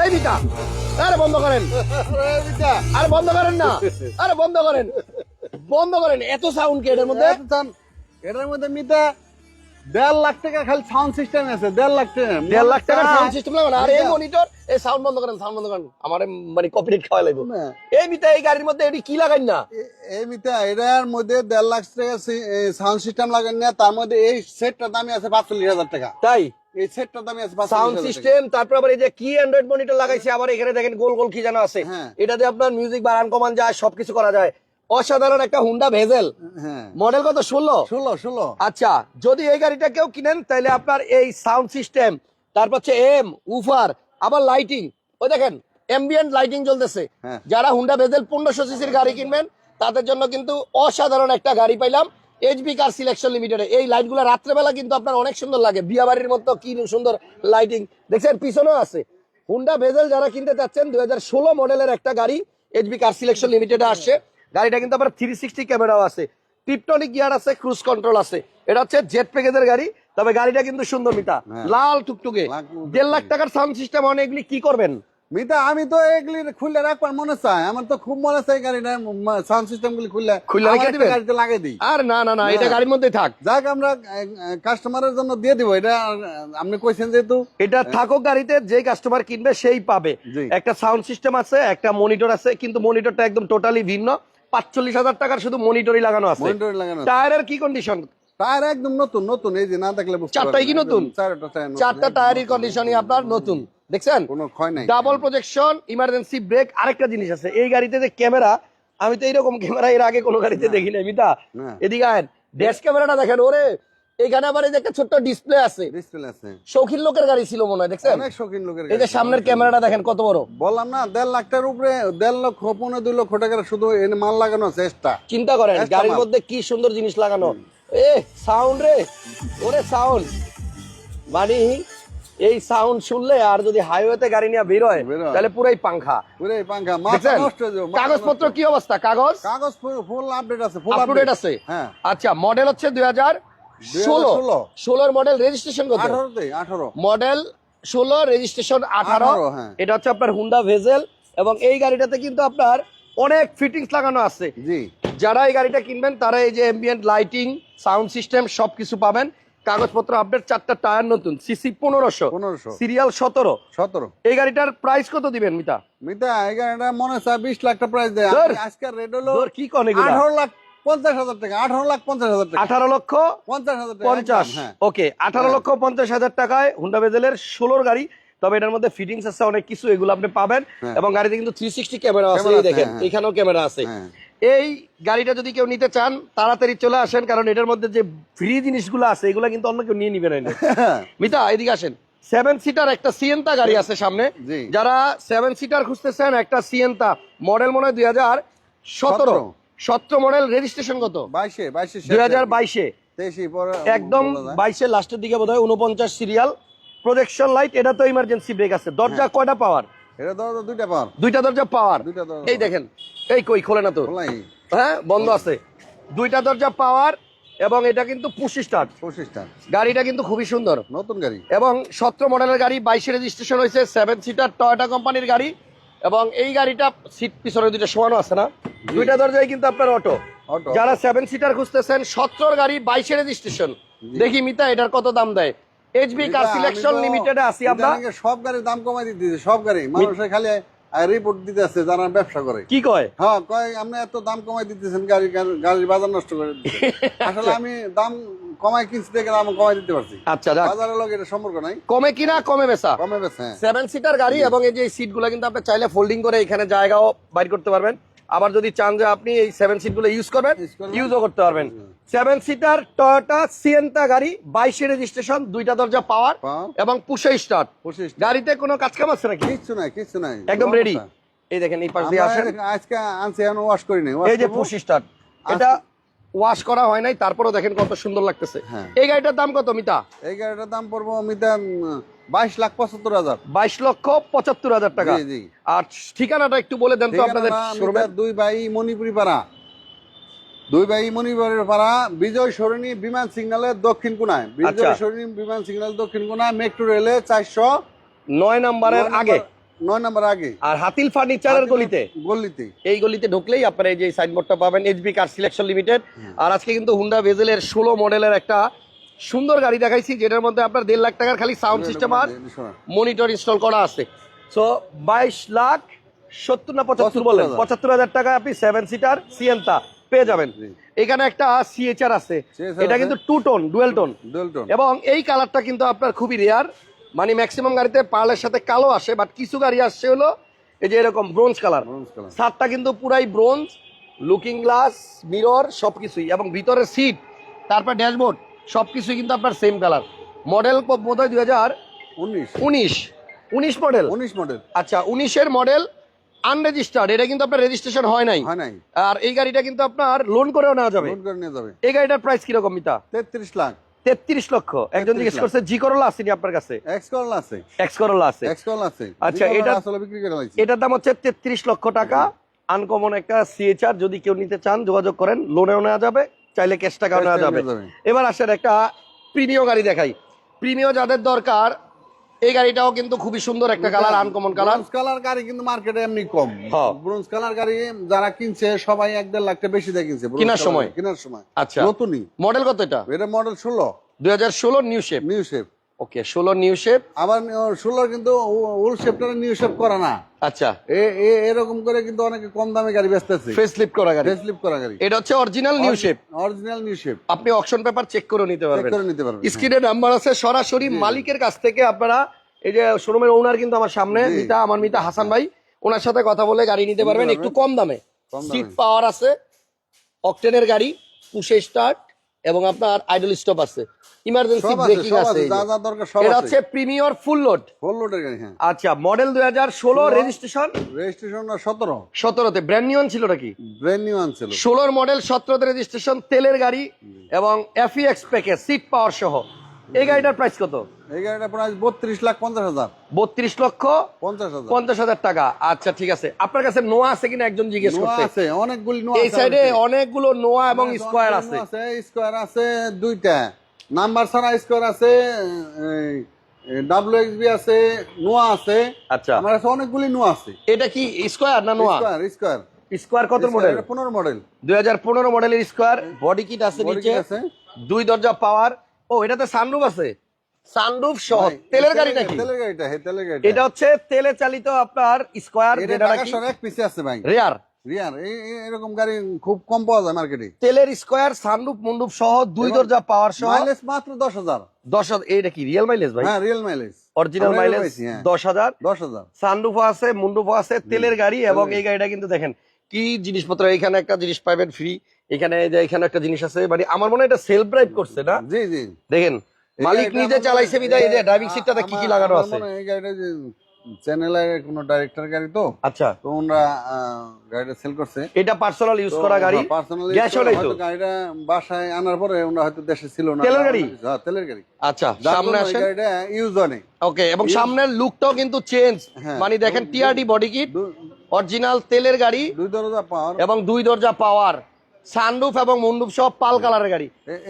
এই মিতা আরে বন্ধ করেন। আরে বন্ধ করেন না আরে বন্ধ করেন। বন্ধ করেন এত সাউন্ড কি এটার মধ্যে? এটার মধ্যে মিতা দেড় লাখ টাকা খালি সাউন্ড সিস্টেম আছে দেড় লাখ টাকা। দেড় লাখ টাকার সাউন্ড সিস্টেম লাগবে না? আর এই মনিটর এই সাউন্ড বন্ধ করেন সাউন্ড বন্ধ করেন। আমার মানে কপিরাইট খাওয়া লাগবে। এই মিতা এই গাড়ির মধ্যে এটি কি লাগাই না? এই মিতা এটার মধ্যে দেড় লাখ টাকা সাউন্ড সিস্টেম লাগান না তার মধ্যে এই সেটটার দামই আছে পাঁচচল্লিশ হাজার টাকা। তাই? এই সেটটার আছে সাউন্ড সিস্টেম তারপর আবার এই যে কি অ্যান্ড্রয়েড মনিটর লাগাইছে আবার এখানে দেখেন গোল গোল কি আছে। হ্যাঁ। এটাতে আপনার মিউজিক বাড়ান কমান যায় সবকিছু করা যায়। অসাধারণ একটা হুন্ডা ভেজেল মডেল কত? ষোলো? ষোলো ষোলো। আচ্ছা যদি এই গাড়িটা কেউ কিনেন তাহলে আপনার এই সাউন্ড সিস্টেম তারপর হচ্ছে এম উফার আবার লাইটিং ওই দেখেন এমবিয়েন্ট লাইটিং চলতেছে। যারা হুন্ডা বেজেল পনেরোশো সিসির গাড়ি কিনবেন তাদের জন্য কিন্তু অসাধারণ একটা গাড়ি পাইলাম। এইচবি কার সিলেকশন লিমিটেডে এই লাইটগুলো রাত্রেবেলা কিন্তু আপনার অনেক সুন্দর লাগে। বিয়া বাড়ির মতো কি সুন্দর লাইটিং দেখছেন পিছনেও আছে। হুন্ডা বেজেল যারা কিনতে চাচ্ছেন দুই হাজার ষোলো মডেলের একটা গাড়ি এইচবি কার সিলেকশন লিমিটেডে আসছে। গাড়িটা কিন্তু আপনার থ্রি সিক্সটি ক্যামেরাও আছে। টিপটনিক গিয়ার আছে ক্রুজ কন্ট্রোল আছে। এটা হচ্ছে জেট প্যাকেজের গাড়ি তবে গাড়িটা কিন্তু সুন্দর মিতা হ্যাঁ। লাল টুকটুকে। লাল টুকটুকে। দেড় লাখ টাকার সাউন্ড সিস্টেম অনেকগুলি কি করবেন? মিতা আমি তো এগুলি খুললে রাখবার মনে চাই আমার তো খুব মনে চাই গাড়িটা সাউন্ড সিস্টেম গুলি রেখে একটা গাড়িতে লাগিয়ে দিই। আর না না না এটা গাড়ির মধ্যেই থাক। যাক আমরা কাস্টমারের জন্য দিয়ে দিব। এটা আপনি কইছেন যেহেতু। এটা গাড়িতে যে কাস্টমার কিনবে সেই পাবে। একটা সাউন্ড সিস্টেম আছে একটা মনিটর আছে কিন্তু মনিটরটা একদম টোটালি ভিন্ন। পাঁচচল্লিশ হাজার টাকার শুধু মনিটরই লাগানো আছে। টায়ারের কি কন্ডিশন টায়ার একদম নতুন নতুন এই যে না দেখলে চারটাই কি নতুন? চারটা টায়ার চারটা টায়ারের। কন্ডিশনই আপনার নতুন। দেখছেন? কোনো ক্ষয় নাই। ডাবল প্রজেকশন ইমার্জেন্সি ব্রেক আরেকটা জিনিস আছে। এই গাড়িতে যে ক্যামেরা আমি তো এইরকম ক্যামেরা এর আগে কোনো গাড়িতে দেখি নাই মিতা। এদিকে আয়েন ড্যাশ ক্যামেরাটা দেখেন ওরে এখানে আবার এই যে একটা ছোট্ট ডিসপ্লে আছে। ডিসপ্লে আছে। শৌখিন লোকের গাড়ি ছিল মনে হয় দেখছেন? অনেক শৌখিন লোকের এই যে সামনের ক্যামেরাটা দেখেন কত বড়। বললাম না দেড় লাখ টাকার উপরে দেড় লক্ষ পনেরো দুই লক্ষ টাকার শুধু এনে মাল লাগানো চেষ্টা চিন্তা করেন গাড়ির মধ্যে কি সুন্দর জিনিস লাগানো। এ সাউন্ড রে। ওরে সাউন্ড মানে এই সাউন্ড শুনলে আর যদি হাইওয়েতে গাড়ি নিয়ে বেরোয় বেরোয়। তাহলে পুরাই পাংখা। পুরে পাঙ্খা মাথা দেখছেন? নষ্ট হয়ে যাবে, কাগজপত্র কি অবস্থা? কাগজ? কাগজ ফুল আপডেট আছে ফুল আপ টু ডেট আছে? হ্যাঁ। আচ্ছা মডেল হচ্ছে দুই হাজার ষোলো। ষোলোর মডেল রেজিস্ট্রেশন কত? আঠারোতে আঠারো। মডেল ষোলো রেজিস্ট্রেশন আঠারো। 18 হ্যাঁ। এটা হচ্ছে আপনার হুন্ডা ভেজেল এবং এই গাড়িটাতে কিন্তু আপনার অনেক ফিটিংস লাগানো আছে। জি। যারা এই গাড়িটা কিনবেন তারা এই যে এম্বিয়েন্ট লাইটিং সাউন্ড সিস্টেম সবকিছু পাবেন। কাগজপত্র আপডেট চারটা টায়ার নতুন সিসি পনেরোশো পনেরোশো। সিরিয়াল সতেরো। সতেরো। এই গাড়িটার প্রাইস কত দিবেন মিতা? মিতা এগারোটা মনে হয় বিশ লাখ টাকা প্রাইস দেয়। আজকের রেট হলো কি কন? আঠারো লাখ পঞ্চাশ হাজার টাকা আঠারো লাখ পঞ্চাশ হাজার টাকা। আঠারো লক্ষ পঞ্চাশ হাজার পঞ্চাশ। হ্যাঁ। ওকে আঠারো লক্ষ পঞ্চাশ হাজার টাকায় হুন্ডা বেজেলের ষোলোর গাড়ি। তবে এটার মধ্যে ফিটিংস আছে অনেক কিছু এগুলো আপনি পাবেন। হ্যাঁ। এবং গাড়িতে কিন্তু থ্রি সিক্সটি ক্যামেরা আছে দেখেন হ্যাঁ। এখানেও ক্যামেরা আছে। হ্যাঁ। এই গাড়িটা যদি কেউ নিতে চান তাড়াতাড়ি চলে আসেন কারণ এটার মধ্যে যে ফ্রি জিনিসগুলো আছে এগুলো কিন্তু অন্য কেউ নিয়ে নিবে না মিতা এদিকে আসেন। সেভেন সিটার একটা সিয়েন্তা গাড়ি আছে সামনে। যারা সেভেন সিটার খুঁজতেছেন একটা সিয়েন্তা মডেল মনে হয় দুই হাজার সতেরো। সতেরো। মডেল রেজিস্ট্রেশন কত? বাইশে বাইশে দুই হাজার বাইশে। একদম। বাইশের লাস্টের দিকে বোধ হয় উনপঞ্চাশ সিরিয়াল প্রজেকশন লাইট এটা তো ইমার্জেন্সি ব্রেক আছে। দরজা কয়টা পাওয়ার এটা তো দুইটা পাওয়ার দুইটা দরজা পাওয়ার। এই দেখেন এই কই খোলে না তো? হ্যাঁ বন্ধ আছে। দুইটা দরজা পাওয়ার এবং এটা কিন্তু পঁচিশটা গাড়িটা কিন্তু খুবই সুন্দর। নতুন গাড়ি। এবং সতেরো মডেলের গাড়ি বাইশে রেজিস্ট্রেশন হয়েছে সেভেন সিটার টয়োটা কোম্পানির গাড়ি। এবং এই গাড়িটা সিট পিছনে দুইটা সমানো আছে না? দুইটা দরজায় কিন্তু আপনার অটো অটো যারা সেভেন সিটার খুঁজতেছেন সতেরোর গাড়ি বাইশে রেজিস্ট্রেশন। দেখি মিতা এটার কত দাম দেয়? এইচবি কার সিলেকশন লিমিটেডে আসি আমরা। সব গাড়ির দাম কমাই দিতেছে সব গাড়ি। মানুষের খালি রিপোর্ট আছে যারা ব্যবসা করে। কি কয়? হ্যাঁ কয় আপনি এত দাম কমাই দিতেছেন গাড়ি গাড়ি- গাড়ির বাজার নষ্ট করে আসলে আমি দাম কমাই কিনছি দেখে দাম কমাই দিতে পারছি। আচ্ছা বাজারের লোক এটা সম্পর্ক নাই। কমে কিনা কমে বেচা। কমে হ্যাঁ। সেভেন সিটার গাড়ি এবং এই যে সিটগুলো কিন্তু আপনি চাইলে ফোল্ডিং করে এখানে জায়গাও বাইর করতে পারবেন। আবার যদি চান যে আপনি এই সেভেন সিটগুলো ইউজ করবেন ইউজও করতে পারবেন। সেভেন সিটার টয়োটা সিয়েন্তা গাড়ি বাইশে রেজিস্ট্রেশন দুইটা দরজা পাওয়ার এবং পুষে স্টার্ট গাড়িতে কোনো কাজ কাম আছে নাকি? কিছু নাই কিচ্ছু নাই। একদম রেডি এই দেখেন এই পাশ দিয়ে আসেন। আজকে আনছি এখন ওয়াশ করি নাই। এই যে পুশ স্টার্ট এটা ওয়াশ করা হয় নাই তারপরেও দেখেন কত সুন্দর লাগতেছে। হ্যাঁ। এই গাড়িটার দাম কত মিতা? এই গাড়িটার দাম পড়ব মিতান বাইশ লাখ পঁচাত্তর হাজার। বাইশ লক্ষ পঁচাত্তর হাজার টাকা। আর ঠিকানাটা একটু বলে দেন তো আপনাদের দুই ভাই মণিপুরি পাড়া দুই ভাই মণিপুরের পাড়া বিজয় সরণি বিমান সিগন্যালের দক্ষিণ কোনায়। আচ্ছা। বিজয় সরণি বিমান সিগন্যাল দক্ষিণ কোনায় মেট্রো রেলে চারশো নয় নাম্বারের আগে। নয় নাম্বার আগে। আর হাতিল ফার্নিচারের গলিতে। গলিতে। এই গলিতে ঢুকলেই আপনারা এই যে সাইনবোর্ডটা পাবেন এইচবি কার সিলেকশন লিমিটেড আর আজকে কিন্তু হুন্ডা ভেজেলের ষোলো মডেলের একটা সুন্দর গাড়ি দেখাইছি যেটার মধ্যে আপনার দেড় লাখ টাকার খালি সাউন্ড সিস্টেম আর মনিটর ইনস্টল করা আছে। সো বাইশ লাখ সত্তর না পঁচাত্তর বলেন? পঁচাত্তর হাজার টাকা আপনি সেভেন সিটার সিএনতা পেয়ে যাবেন। এখানে একটা সিএচআর আছে। এটা কিন্তু টু টোন ডুয়েল টোন এবং এই কালারটা কিন্তু আপনার খুবই রেয়ার মানে ম্যাক্সিমাম গাড়িতে পার্লের সাথে কালো আসে বাট কিছু গাড়ি আসছে হলো এই যে এরকম ব্রোঞ্জ কালার সারটা কিন্তু পুরাই ব্রোঞ্জ লুকিং গ্লাস মিরর সবকিছুই। এবং ভিতরের সিট তারপর ড্যাশবোর্ড সবকিছুই কিন্তু আপনার সেম কালার মডেল বোধ হয় দুই হাজার উনিশ। উনিশ উনিশ মডেল উনিশ মডেল আচ্ছা উনিশের মডেল আনরেজিস্টার্ড এটা কিন্তু আপনার রেজিস্ট্রেশন হয় নাই। হয় নাই। আর এই গাড়িটা কিন্তু আপনার লোন করেও নেওয়া যাবে। লোন করে নিয়ে যাবে। এই গাড়িটার প্রাইস কীরকম মিতা? তেত্রিশ লাখ। তেত্রিশ লক্ষ। একজন জিজ্ঞেস করছে জি করোলা আসেনি আপনার কাছে? এক্স করলা আছে। এক্স করোলা আছে। এক্স করলা আছে। আচ্ছা, এটা- আসলে বিক্রি করে লাইছি। এটার দাম হচ্ছে তেত্রিশ লক্ষ টাকা। আনকমন একটা সিএচআর যদি কেউ নিতে চান যোগাযোগ করেন লোনেও নেওয়া যাবে। চাইলে ক্যাশ টাকাও নেওয়া যাবে। এবার আসেন একটা প্রিমিয় গাড়ি দেখাই। প্রিমিয় যাদের দরকার এই গাড়িটাও কিন্তু খুবই সুন্দর একটা কালার আনকমন কালার কালার গাড়ি কিন্তু মার্কেটে এমনি কম। ব্রোঞ্জ কালার গাড়ি যারা কিনছে সবাই এক দেড় লাখ টাকা বেশি দিয়ে কিনছে। কেনার সময়? কেনার সময়। আচ্ছা। নতুনই। মডেল কত এটা? এটা মডেল ষোলো। দুই হাজার ষোলো new shape new shape okay ষোলো নিউ শেপ আবার ষোলোর কিন্তু উল শেপটা নিউ শেপ করা না। আচ্ছা। এ- এরকম করে কিন্তু অনেকে কম দামে গাড়ি বেচতেছে। ফেস লিপ করা গাড়ি। ফেসলিপ করা গাড়ি। এটা হচ্ছে original new shape original new shape আপনি অকশন পেপার চেক করে নিতে চেক করে নিতে পারবেন স্ক্রিনে নাম্বার আছে সরাসরি মালিকের কাছ থেকে আপনারা এই যে শোরুমের ওনার কিন্তু আমার সামনে। মিতা আমার মিতা হাসান ভাই ওনার সাথে কথা বলে গাড়ি নিতে পারবেন পারবেন। একটু কম দামে। সিট পাওয়ার আছে অকটেনের গাড়ি পুশে স্টার্ট এবং আপনার আইডল স্টপ আছে। ইমার্জেন্সি ব্রেকিং আছে এটা আছে। হচ্ছে প্রিমিয়র ফুল লোড ফুল লোডের গাড়ি হ্যাঁ। আচ্ছা মডেল দুই হাজার ষোলো ষোলো। রেজিস্ট্রেশন রেজিস্ট্রেশন সতেরো? সতেরোতে। ব্র্যান্ড নিউ ছিল নাকি? ব্র্যান্ড নিউ আনছিল ষোলোর মডেল 17 তে রেজিস্ট্রেশন তেলের গাড়ি এবং এফএক্স প্যাকেজ সিট পাওয়ার সহ। এই গাড়িটার প্রাইস কত? এই গাড়িটা প্রাইস বত্রিশ লাখ পঞ্চাশ হাজার। বত্রিশ লক্ষ পঞ্চাশ হাজার। পঞ্চাশ হাজার টাকা। আচ্ছা ঠিক আছে। আপনার কাছে নোয়া আছে কিনা একজন জিজ্ঞেস করছে আছে অনেকগুলি নোয়া এই সাইডে অনেকগুলো নোয়া এবং স্কোয়ার আছে। স্কোয়ার আছে দুইটা। নাম্বার ছাড়া স্কোয়ার আছে ডাব্লিউ এক্স বি আছে নোয়া আছে। আচ্ছা। আমার কাছে অনেকগুলি নোয়া আছে। এটা কি স্কোয়ার না নোয়া? স্কোয়ার স্কোয়ার স্কোয়ার কত মডেল পনেরো মডেল দুই হাজার পনেরো মডেলের স্কোয়ার বডি কিট আছে নিচে। আছে। দুই দরজা পাওয়ার ও এটাতে সানরুফ আছে? সানরুফ সহ। তেলের গাড়ি নাকি? তেলের গাড়িটা হ্যাঁ তেলের গাড়িটা। এটা হচ্ছে তেলে চালিত আপনার স্কোয়ার এটা যেটা নাকি এক পিসে আছে ভাই। রেয়ার এরকম গাড়ি খুব কম পাওয়া যায় মার্কেটে তেলের স্কোয়ার সানরুফ মন্ডুপ সহ দুই দরজা পাওয়ার সহ। মাইলেজ মাত্র দশ হাজার। দশ হাজার এইটা কি রিয়েল মাইলেজ ভাই? হ্যাঁ রিয়েল মাইলেজ অরিজিনাল মাইলেজ। দশ হাজার। দশ হাজার। আছে মুন্ডুফও আছে তেলের গাড়ি এবং এই গাড়িটা কিন্তু দেখেন কি জিনিসপত্র এখানে একটা জিনিস পাবেন ফ্রি এখানে যে এখানে একটা জিনিস আছে মানে আমার মনে হয় এটা সেলফ ড্রাইভ করছে না? জি জি। দেখেন মালিক নিজে চালাইছে বিদায় এই যে ড্রাইভিং সিটটাতে কি কি লাগানো আছে। এই গাড়িটা যে চ্যানেলের কোনো ডাইরেক্টর গাড়ি তো। আচ্ছা। তো ওনারা আহ, গাড়িটা সেল করছে। এটা পার্সোনাল ইউজ করা গাড়ি পার্সোনালি গ্যাস হলেই তো? গাড়িটা বাসায় আনার পরে ওনারা হয়তো দেশে ছিল না। তেলের গাড়ি? হ্যাঁ, তেলের গাড়ি। আচ্ছা সামনে গাড়িটা ইউজ ওকে এবং সামনের লুকটাও কিন্তু চেঞ্জ হ্যাঁ। মানে দেখেন টিআরডি বডি কিট অরিজিনাল তেলের গাড়ি দুই দরজা পাওয়ার এবং দুই দরজা পাওয়ার সানরুফ এবং মুন্ডুপ সব পাল কালারের গাড়ি।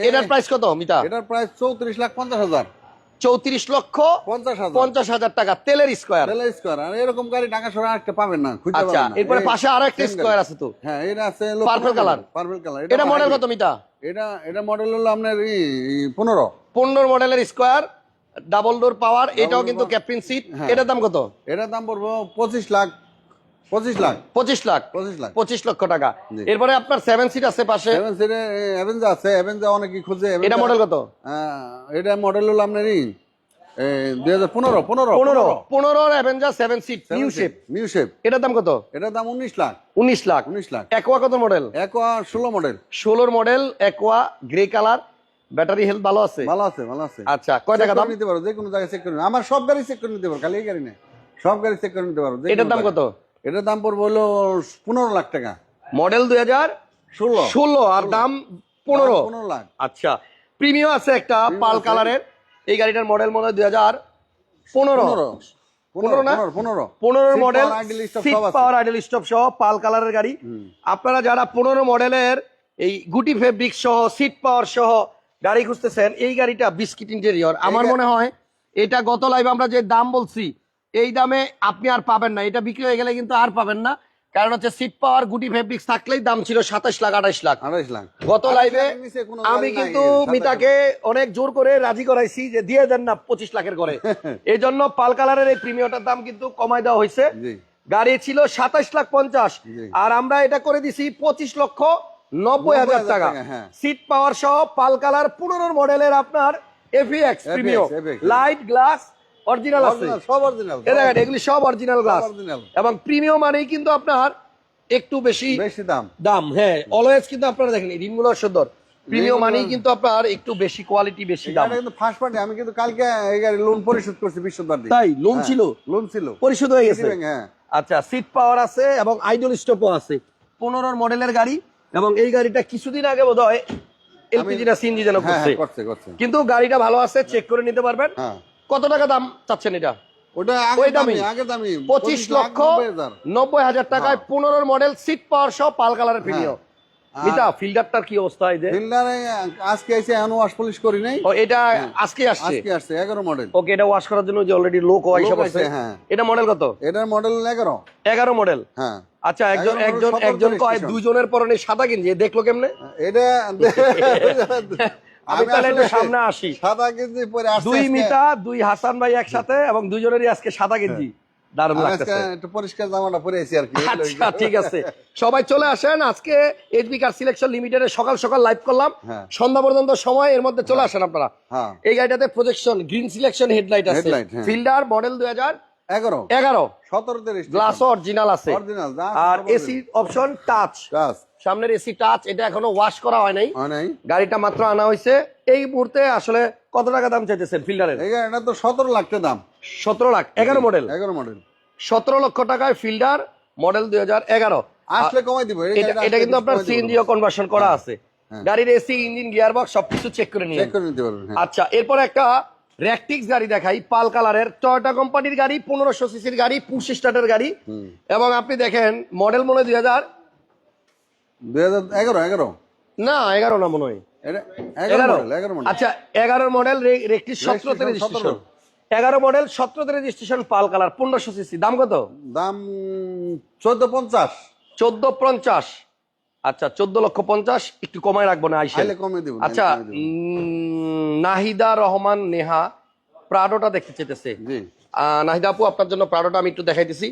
এটার প্রাইস কত মিতা? এটার প্রাইস চৌত্রিশ লাখ পঞ্চাশ হাজার। চৌত্রিশ লক্ষ পঞ্চাশ হাজার। টাকা তেলের স্কোয়ার তেলের স্কোয়ার আর এরকম গাড়ি ঢাকা শহরে আরেকটা পাবেন না আচ্ছা এরপরে পাশে আর একটা স্কোয়ার আছে তো। হ্যাঁ এটা আছে Purple color? পার্পল কালার এটা মডেল কত মিটা এটা এটা মডেল হলো আপনার পনেরো। পনেরো মডেলের স্কোয়ার ডাবল ডোর পাওয়ার এটাও কিন্তু ক্যাপ্টেন সিট। এটার দাম কত? এটার দাম পড়ব পঁচিশ লাখ পঁচিশ লাখ। পঁচিশ লাখ। পঁচিশ লাখ। পঁচিশ লক্ষ টাকা। এরপরে আপনার সেভেন সিট আছে পাশে। সেভেন সিটে অ্যাভেঞ্জা আছে। অ্যাভেঞ্জা অনেকে খুঁজে। এটা মডেল কত? এটা মডেল হলো আপনার ই দুই হাজার পনেরো পনেরো পনেরো। পনেরো। Avenger seven seat new shape new shape এটার দাম কত? এটার দাম উনিশ লাখ। উনিশ লাখ। উনিশ লাখ। একোয়া কত মডেল এক ষোলো মডেল ষোলোর model aqua grey colour battery health ভালো আছে? ভালো আছে ভালো আছে। আচ্ছা কয় টাকা দাম? নিতে পারো যে কোনো জায়গায় চেক করে আমার সব গাড়ি চেক করে নিতে পারো খালি এই গাড়ি নেই। সব গাড়ি চেক করে নিতে পারো এটার দাম কত? এটার দাম পড়ব হলো পনেরো লাখ টাকা। মডেল দুই হাজার ষোলো। ষোলো আর দাম পনেরো। পনেরো লাখ। আচ্ছা প্রিমিয়াম আছে একটা পাল কালারের। এই গাড়িটার মডেল মনে হয় দুই হাজার পনেরো। পনেরো। মডেল পাওয়ার আইডল স্টপ সহ পাল কালারের গাড়ি। আপনারা যারা পনেরো মডেলের এই গুটি ফেব্রিক সহ সিট পাওয়ার সহ গাড়ি খুঁজতেছেন এই গাড়িটা বিস্কিট ইন্টেরিয়র আমার মনে হয় এটা গত লাইভ আমরা যে দাম বলছি এই দামে আপনি আর পাবেন না। এটা বিক্রি হয়ে গেলে কিন্তু আর পাবেন না। কারণ হচ্ছে সিট পাওয়ার গুটি ফেব্রিক্স থাকলেই দাম ছিল সাতাশ লাখ আঠাশ লাখ। আড়াইশ লাখ। গত লাইভে কোনো আমি কিন্তু মিতাকে অনেক জোর করে রাজি করাইছি যে দিয়ে দেন না পঁচিশ লাখের করে। এই জন্য পাল কালারের এই প্রিমিয়টার দাম কিন্তু কমায় দেওয়া হয়েছে। গাড়ি ছিল সাতাশ লাখ পঞ্চাশ। আর আমরা এটা করে দিছি পঁচিশ লক্ষ নব্বই হাজার টাকা। হ্যাঁ। সিট পাওয়ার সহ পাল কালার পনেরো মডেলের আপনার FX FX, light glass original আছে। সব অরিজিনাল এ দেখেন এগুলি সব অরিজিনাল গ্লাস এবং প্রিমিয়াম মানেই কিন্তু আপনার একটু বেশি বেশি দাম। দাম হ্যাঁ অলওয়েজ কিন্তু আপনারা দেখেন রিমগুলো সুন্দর। প্রিমিয়াম মানেই কিন্তু আপনার একটু বেশি কোয়ালিটি বেশি দাম। কিন্তু ফার্স্ট পার্টি আমি কিন্তু কালকে এই গাড়ি লোন পরিশোধ করছি বিশ্ববার দিয়ে। তাই? লোন হ্যাঁ, ছিল? লোন ছিল। পরিশোধ হয়ে গেছে? হ্যাঁ। আচ্ছা সিট পাওয়ার আছে এবং আইডল স্টপও আছে। পনেরোর মডেলের গাড়ি এবং এই গাড়িটা কিছুদিন আগে বোধ হয় এলপিজি না সিএনজি যেন হ্যাঁ করছে। হ্যাঁ, করছে। কিন্তু গাড়িটা ভালো আছে চেক করে নিতে পারবেন। হ্যাঁ। কত টাকা দাম চাচ্ছেন এটা? ওটা ওই পঁচিশ লক্ষ নব্বই হাজার। টাকায় পনেরোর মডেল সিট পাওয়ার সহ পাল কালারের প্রিমিয়াম আর- মিতা ফিল্ডারটার কি অবস্থা এই যে? ফিল্ডারে আজকে এসে এখনও ওয়াশ পলিশ করি নাই। ও এটা আজকে আসছে? আজকে আসছে এগারো মডেল ওকে এটা ওয়াশ করার জন্য যে অলরেডি লোক হ্যাঁ। এটা মডেল কত? এটার মডেল এগারো। এগারো মডেল হ্যাঁ। আচ্ছা একজন একজন একজন কয়। দুজনের পরনে সাদা কিনছে? দেখল কেমনে? এটা আমি তাহলে একটু সামনে আসি। সাদা কেজি পরে আসছে দুই মিতা দুই হাসান ভাই একসাথে এবং দুজনেরই আজকে সাদা গেঞ্জি। দারুণ আমি লাগতেছে। একটু পরিষ্কার জামাটা পরে এসি আর কি। আচ্ছা ঠিক আছে। সবাই চলে আসেন। আজকে এইচবি কার সিলেকশন লিমিটেডের সকাল সকাল লাইভ করলাম। হ্যাঁ। সন্ধ্যা পর্যন্ত সময় এর মধ্যে চলে আসেন আপনারা। হ্যাঁ। এই গাড়িটাতে প্রজেকশন গ্রিন সিলেকশন হেডলাইট আছে। হ্যাঁ। ফিল্ডার মডেল দুই হাজার এগারো। এগারো। সতেরো তিরিশ গ্লাস অরিজিনাল আছে। অরিজিনাল আর এসি অপশন টাচ কাজ সামনের এসি টাচ এটা এখনও ওয়াশ করা হয় নাই। গাড়িটা মাত্র আনা হয়েছে। এই মুহূর্তে আসলে কত টাকা দাম চাইতেছেন ফিল্ডারের? গাড়িটা তো সতেরো লাখ দাম। সতেরো লাখ এগারো মডেল এগারো মডেল সতেরো লক্ষ টাকায় ফিল্ডার মডেল দুই হাজার এগারো। আসলে কমাই দিব এটা এটা কিন্তু আপনার। সিএনজিও কনভার্সন করা আছে। হ্যাঁ। গাড়ির এসি ইঞ্জিন গিয়ার বক্স সবকিছু চেক করে নিয়ে হ্যাঁ। আচ্ছা এরপর একটা র্যাকটিক্স গাড়ি দেখাই পাল কালারের। টয়োটা কোম্পানির গাড়ি পনেরোশো সিসির গাড়ি পুশ স্টার্টের গাড়ি। এবং আপনি দেখেন মডেল মনে হয় দুই হাজার দুই হাজার এগারো এগারো? না এগারো না মনে হয়। এগারো মডেল এগারো মডেল আচ্ছা এগারো মডেল রেকটি সতেরোতে রেজিস্ট্রেশন এগারো মডেল সতেরোতে রেজিস্ট্রেশন পাল কালার পনেরোশো সিসি দাম কত? দাম চোদ্দ পঞ্চাশ। চোদ্দ পঞ্চাশ। আচ্ছা চোদ্দ লক্ষ পঞ্চাশ। একটু কমায় রাখব না আইসেন। আইলে কমে আচ্ছা নাহিদা রহমান নেহা প্রাডোটা দেখতে চেতেছে নাহিদা আপু আপনার জন্য প্রাডোটা আমি একটু দেখাইতেছি।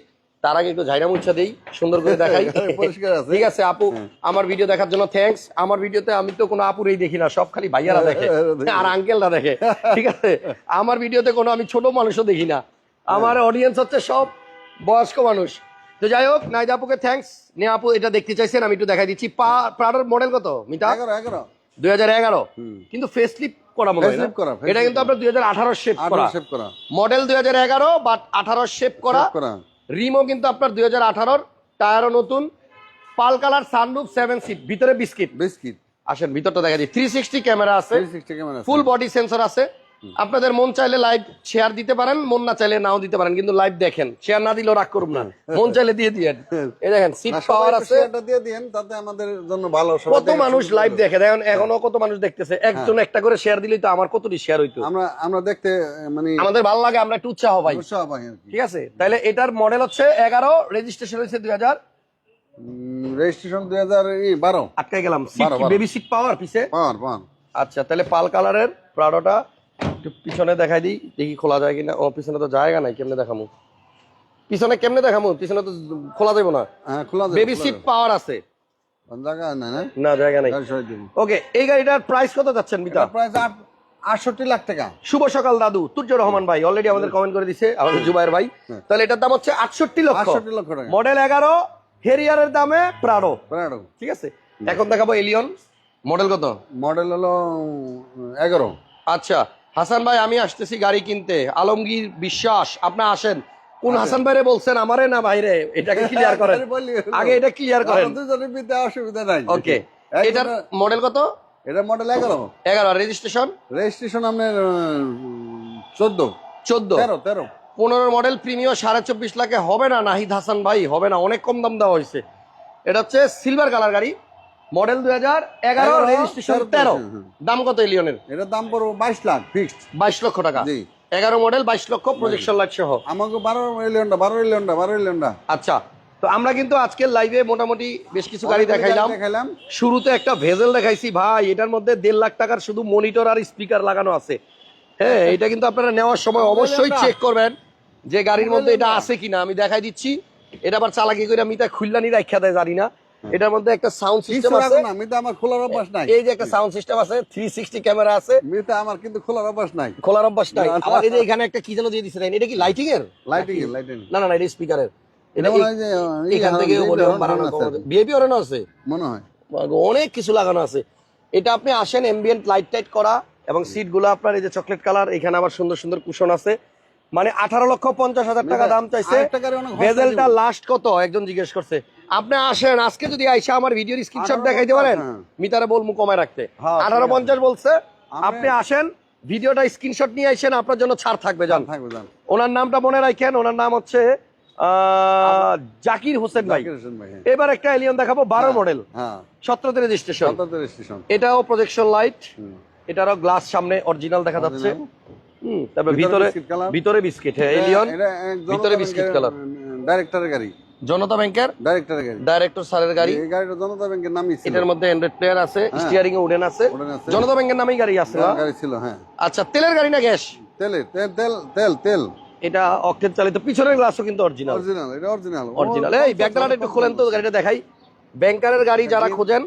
তার আগে একটু ঝাইরা মুচ্ছা দেই সুন্দর করে দেখাই। ঠিক আছে আপু আমার ভিডিও দেখার জন্য থ্যাঙ্কস আমার ভিডিওতে আমি তো কোনো আপুরেই দেখি না সব খালি ভাইয়ারা দেখে আর আঙ্কেলরা দেখে। ঠিক আছে আমার ভিডিওতে কোনো আমি ছোট মানুষও দেখি না। আমার অডিয়েন্স হচ্ছে সব বয়স্ক মানুষ। তো যাই হোক নাইদা আপুকে থ্যাঙ্কস নে আপু এটা দেখতে চাইছেন আমি একটু দেখাই দিচ্ছি। প্রাডোর মডেল কত মিতা? এগারো দুই হাজার এগারো। কিন্তু ফেসলিপ করা মনে হয় এটা কিন্তু আপনার দুই হাজার আঠারো শেপ করা। মডেল দুই হাজার এগারো বাট আঠারো শেপ করা। রিমও কিন্তু আপনার দুই হাজার আঠারোর টায়ারও নতুন pearl colour sunroof seven seat ভিতরে বিস্কিট। বিস্কিট। আসেন ভিতরটা দেখা যায় থ্রি সিক্সটি ক্যামেরা আছে ফুল বডি সেন্সর আছে। আপনাদের মন চাইলে লাইভ শেয়ার দিতে পারেন মন না চাইলে নাও দিতে পারেন কিন্তু লাইভ দেখেন। শেয়ার না দিলেও রাগ করুন না। মন চাইলে দিয়ে দিয়েন। এই দেখেন সিট পাওয়ার আছে। দিয়ে দিন তাতে আমাদের জন্য ভালো কত মানুষ লাইভ দেখে? দেখেন এখনও কত মানুষ দেখতেছে? একজন একটা করে শেয়ার দিলেই তো আমার কতটি শেয়ার হইতো? আমরা আমরা দেখতে মানে আমাদের ভালো লাগে আমরা একটু উৎসাহ পাই। উৎসাহ পাই ঠিক আছে? তাহলে এটার মডেল হচ্ছে এগারো রেজিস্ট্রেশন হয়েছে দুই হাজার। রেজিস্ট্রেশন দুই হাজার বারো। আটকে গেলাম। বেবি সিট পাওয়ার পিছে পাওয়ার পাওয়ার। আচ্ছা তাহলে পাল কালারের প্রাডোটা একটু পিছনে দেখাই দিই দেখি খোলা যায় কিনা। ও পিছনে তো জায়গা নাই কেমনে দেখামু? পিছনে কেমনে দেখামু? পিছনে তো খোলা যাব না। হ্যাঁ খোলা যাবে, বেবি সিট পাওয়ার আছে। কোন জায়গা না না না জায়গা নাই। ওকে এই গাড়িটার প্রাইস কত যাচ্ছেন মিতা? প্রাইস আট আটষট্টি লাখ টাকা। শুভ সকাল দাদু। তুর্য রহমান ভাই অলরেডি আমাদের কমেন্ট করে দিছে আমাদের জুবাইর ভাই। তাহলে এটার দাম হচ্ছে আটষট্টি লক্ষ। আটষট্টি লক্ষ টাকা। মডেল এগারো হেরিয়ারের দামে প্রাডো প্রাডো ঠিক আছে? এখন দেখাবো এলিয়ন মডেল কত? মডেল হলো এগারো। আচ্ছা। হাসান ভাই আমি আসতেছি গাড়ি কিনতে। আলমগীর বিশ্বাস আপনি আসেন। কোন হাসান ভাইরে বলছেন আমারে না বাইরে এটাকে ক্লিয়ার করেন। আগে এটা ক্লিয়ার করেন। দুজনের অসুবিধা নাই। ওকে এটার মডেল কত? এটা মডেল এগারো। এগারো। রেজিস্ট্রেশন রেজিস্ট্রেশন আপনার চোদ্দ। চোদ্দ? তেরো তেরো। পনেরো মডেল প্রিমিয়াম সাড়ে চব্বিশ লাখে হবে না নাহিদ হাসান ভাই? হবে না। অনেক কম দাম দেওয়া হয়েছে। এটা হচ্ছে সিলভার কালার গাড়ি। মডেল দুই হাজার এগারো রেজিস্ট্রেশন তেরো, দাম কত এলিয়নের এটার দাম পড়ব বাইশ লাখ ফিক্সড বাইশ লক্ষ টাকা। জি। এগারো মডেল বাইশ লক্ষ প্রজেকশন লাইট সহ। আমাকে বারো এলিয়নটা বারো এলিয়নটা বারো এলিয়নটা আচ্ছা তো আমরা কিন্তু আজকের লাইভে মোটামুটি বেশ কিছু গাড়ি দেখাইলাম। দেখাইলাম। শুরুতে একটা ভেজেল দেখাইছি ভাই এটার মধ্যে দেড় লাখ টাকার শুধু মনিটর আর স্পিকার লাগানো আছে। হ্যাঁ এটা কিন্তু আপনারা নেওয়ার সময় অবশ্যই চেক করবেন যে গাড়ির মধ্যে এটা আছে কিনা। আমি দেখাই দিচ্ছি এটা আবার চালাকি করে আমি তা খুললানি রাখা দেয় জানি না। এটার মধ্যে একটা সাউন্ড সিস্টেম আছে। না আমি তো আমার খোলার অভ্যাস নাই। এই যে একটা সাউন্ড সিস্টেম আছে থ্রি সিক্সটি ক্যামেরা আছে। মিতে আমার কিন্তু খোলার অভ্যাস নাই। খোলার অভ্যাস নাই। এই যে এখানে একটা কি যেন দিয়ে দিচ্ছে এটা কি লাইটিং এর? লাইটিং লাইটিং না না না এটা স্পিকারের এটা হয় এখান থেকে ভলিউম বাড়ানো ওরানো আছে। মনে হয়। অনেক কিছু লাগানো আছে। এটা আপনি আসেন এমবিয়েন্ট লাইট টাইট করা এবং সিটগুলো আপনার এই যে চকলেট কালার এখানে আবার সুন্দর সুন্দর কুশন আছে। মানে আঠারো লক্ষ পঞ্চাশ হাজার টাকা দাম চাইছে। ভেজেলটা লাস্ট কত? একজন জিজ্ঞেস করছে। আপনি আসেন আজকে যদি আইসা আমার ভিডিওর স্ক্রিনশট দেখাইতে পারেন। মিটারে বলব কমায় রাখতে। হ্যাঁ, আঠারো পঞ্চাশ বলছে আপনি আসেন ভিডিওটা স্ক্রিনশট নিয়ে আসেন আপনার জন্য ছাড় থাকবে জান। ওনার নামটা মনে রাখেন ওনার নাম হচ্ছে জাকির হোসেন ভাই। হ্যাঁ। এবার একটা এলিয়ন দেখাবো বারো মডেল সতেরোতে রেজিস্ট্রেশন এটাও প্রজেকশন লাইট এটারও গ্লাস সামনে অরিজিনাল দেখা যাচ্ছে। তারপর ভিতরে ভিতরে বিস্কিট হ্যাঁ এলিয়ন ভিতরে biscuit color। ডাইরেক্টরের গাড়ি। জনতা ব্যাংকের ডাইরেক্টরের গাড়ি। ডাইরেক্টর স্যারের গাড়ি। এই গাড়িটা জনতা ব্যাংকের নামই ছিল। এটার মধ্যে অ্যান্ড্রয়েড প্লেয়ার আছে স্টিয়ারিং এ উডেন আছে। জনতা ব্যাংকের নামেই গাড়ি আছে গাড়ি ছিল হ্যাঁ। আচ্ছা তেলের গাড়ি না গ্যাস? তেলে তেল তেল তেল তেল। এটা চালিত পিছনের গ্লাসও কিন্তু অরিজিনাল অরিজিনাল এটা অরিজিনাল অরিজিনাল এই ব্যাকগ্রাউন্ড একটু খোলেন তো গাড়িটা দেখাই। ব্যাংকারের গাড়ি যারা খোঁজেন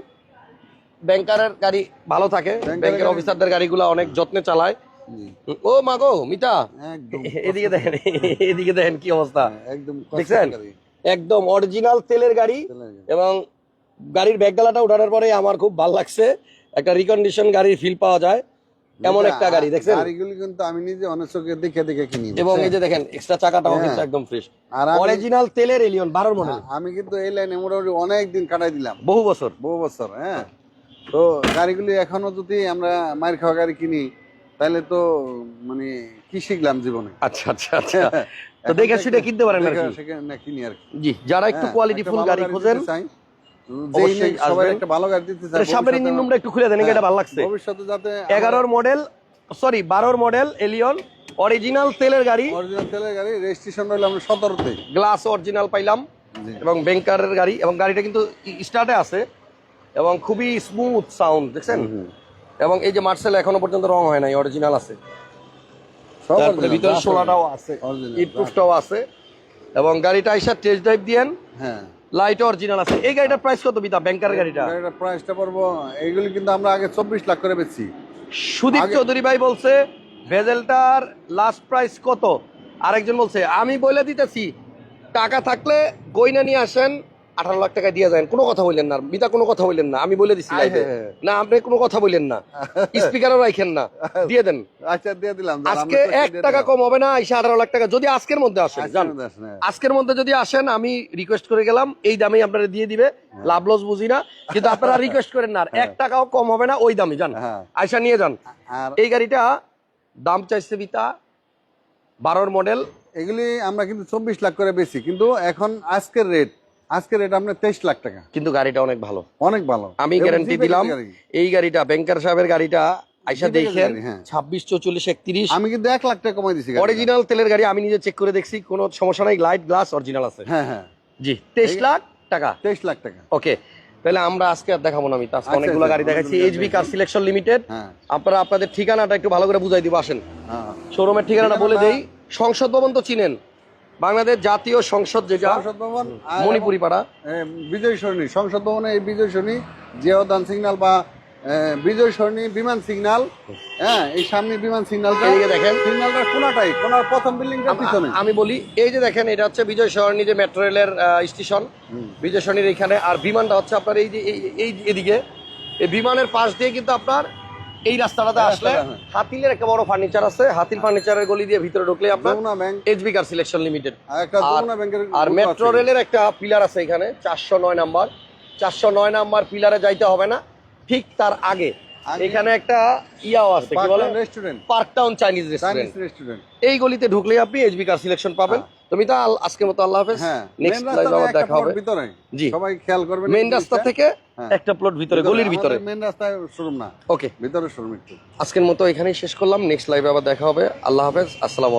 ব্যাংকারের গাড়ি ভালো থাকে। ব্যাংকের অফিসারদের গাড়িগুলো অনেক যত্নে চালায়। ও মাগো মিতা। এদিকে দেখেন এদিকে দেখেন কি অবস্থা। একদম দেখছেন। একদম অরিজিনাল তেলের গাড়ি এবং গাড়ির ব্যাগডালাটা উঠানোর পরে আমার খুব ভালো লাগছে। একটা রিকন্ডিশন গাড়ির ফিল পাওয়া যায়। এমন একটা গাড়ি দেখছেন? গাড়িগুলি কিন্তু আমি নিজে অনেক চোখে দেখে দেখে কিনি। এবং এই যে দেখেন এক্সট্রা চাকাটাও হ্যাঁ। কিন্তু একদম ফ্রেশ আর অরিজিনাল তেলের এলিয়ন বারোর মডেল আমি কিন্তু এই লাইনে মোটামুটি অনেক দিন কাটাই দিলাম। বহু বছর। বহু বছর হ্যাঁ। তো গাড়িগুলি এখনও যদি আমরা মায়ের খাওয়া গাড়ি কিনি তাহলে তো মানে কি শিখলাম জীবনে? আচ্ছা আচ্ছা আচ্ছা। তো দেখে শুনে কিনতে পারেন আর কি। কিনি আর কি। জি যারা একটু হ্যাঁ, কোয়ালিটি ফুল গাড়ি খোঁজেন চাই। অবশ্যই যেই নেই, সবাই আসবেন। একটা ভালো গাড়ি দিতে চাই সামনের ইঞ্জিন রুমটা একটু খুলে দেন হ্যাঁ, এটা ভালো লাগছে। ভবিষ্যতে যাতে এগারোর মডেল সরি বারোর মডেল এলিয়ন অরিজিনাল তেলের গাড়ি। অরিজিনাল তেলের গাড়ি রেজিস্ট্রেশন আমরা গ্লাস অরিজিনাল পাইলাম। এবং ব্যাংকারের গাড়ি এবং গাড়িটা কিন্তু স্টার্টে আছে এবং খুবই স্মুথ সাউন্ড দেখছেন? এবং এই যে মার্সেল এখনও পর্যন্ত রং হয় নাই অরিজিনাল আছে। তারপরে ভিতরে সোলাটাও আছে Original, আছে। এবং গাড়িটা আইসা টেস্ট ড্রাইভ দিয়েন। হ্যাঁ। লাইট অরিজিনাল আছে। এই গাড়িটার প্রাইস কত বিতা ব্যাংকারের গাড়িটা গাড়িটার? প্রাইসটা পড়ব এইগুলি কিন্তু আমরা আগে চব্বিশ লাখ করে বেচছি। সুদীপ চৌধুরী ভাই বলছে ভেজেলটার লাস্ট প্রাইস কত? আরেকজন বলছে আমি বলে দিতেছি। টাকা থাকলে গয়না নিয়ে আসেন আঠারো লাখ টাকা দিয়ে যায় কোনো কথা বললেন না। বিতা কোনো কথা বললেন না আমি বলে দিছি। হ্যাঁ, হ্যাঁ। না আপনি কোনো কথা বললেন না। স্পিকারও রাখেন না। দিয়ে দেন। আচ্ছা দিয়ে দিলাম। আজকে এক টাকা কম হবে না এসে আঠারো লাখ টাকা যদি আজকের মধ্যে আসেন আজকের জান। মধ্যে হ্যাঁ। আজকের মধ্যে যদি আসেন আমি রিকোয়েস্ট করে গেলাম এই দামেই আপনারা দিয়ে দিবে। লাভ লস বুঝি না কিন্তু আপনারা রিকোয়েস্ট করেন না। এক টাকাও কম হবে না ওই দামে জান। হ্যাঁ। আয়সা নিয়ে যান। এই গাড়িটা দাম চাইছে বিতা বারোর মডেল এগুলি আমরা কিন্তু চব্বিশ লাখ করে বেশি কিন্তু এখন আজকের রেট আজকের রেট আপনার তেইশ লাখ টাকা। কিন্তু গাড়িটা অনেক ভালো। অনেক ভালো। আমি গ্যারান্টি দিলাম এই গাড়িটা ব্যাংকার সাহেবের গাড়িটা আইসা দেখেন হ্যাঁ। ছাব্বিশ চৌচল্লিশ একত্রিশ। আমি কিন্তু এক লাখ টাকা কমাই দিছি অরিজিনাল তেলের গাড়ি আমি নিজে চেক করে দেখছি কোনো সমস্যা নাই লাইট গ্লাস অরিজিনাল আছে। হ্যাঁ হ্যাঁ। জি তেইশ লাখ টাকা। তেইশ লাখ টাকা। ওকে তাহলে আমরা আজকে আর দেখাবো না আমি আজকে আচ্ছা, অনেকগুলো আচ্ছা, গাড়ি দেখাচ্ছি। অনেকগুলো এইচবি কার সিলেকশন লিমিটেড হ্যাঁ। আপনারা আপনাদের ঠিকানাটা একটু ভালো করে বুঝাই দিব আসেন। হ্যাঁ। শোরুমের ঠিকানাটা বলে দেই সংসদ ভবন তো চিনেন। বাংলাদেশ জাতীয় সংসদ যেটা সংসদ ভবন মণিপুরি পাড়া বিজয় সরণি সংসদ ভবনে এই বিজয় সরণি জিয়াউদ্দান সিগনাল বা বিজয় সরণি বিমান সিগনাল হ্যাঁ এই সামনে বিমান সিগন্যালটা এদিকে দেখেন। সিগনালটা কোনাটাই? কোনার প্রথম বিল্ডিংটার পিছনে। আমি বলি এই যে দেখেন এটা হচ্ছে বিজয় সরণি যে মেট্রো রেলের স্টেশন বিজয় সরণির এখানে আর বিমানটা হচ্ছে আপনার এই যে এই এদিকে। এই বিমানের পাশ দিয়ে কিন্তু আপনার এই রাস্তাটাতে আসলে হ্যাঁ। হাতিলের একটা বড় ফার্নিচার আছে। হাতিল ফার্নিচারের গলি দিয়ে ভিতরে ঢুকলে আপনার এইচবি কার সিলেকশন লিমিটেড আর মেট্রো রেলের একটা পিলার আছে এখানে চারশো নয় নাম্বার। চারশো নয় নাম্বার পিলারে যাইতে হবে না। ঠিক তার আগে। এখানে একটা ইয়াও আছে কি বলে? Restaurant park town Chinese restaurant restaurant এই গলিতে ঢুকলেই আপনি এইচবি কার সিলেকশন পাবেন। হ্যাঁ। তো মিতা আজকের মতো আল্লাহ হাফেজ। হ্যাঁ নেক্সট মেন আবার দেখা হবে। ভিতরে। জি। সবাই খেয়াল করবেন মেইন রাস্তা থেকে হ্যাঁ। একটা প্লট ভিতরে গলির ভিতরে। মেইন রাস্তায় শোরুম না। ওকে ভিতরে শোরুম একটু। আজকের মতো এখানেই শেষ করলাম। নেক্সট লাইভে আবার দেখা হবে। আল্লাহ হাফেজ। আসসালামু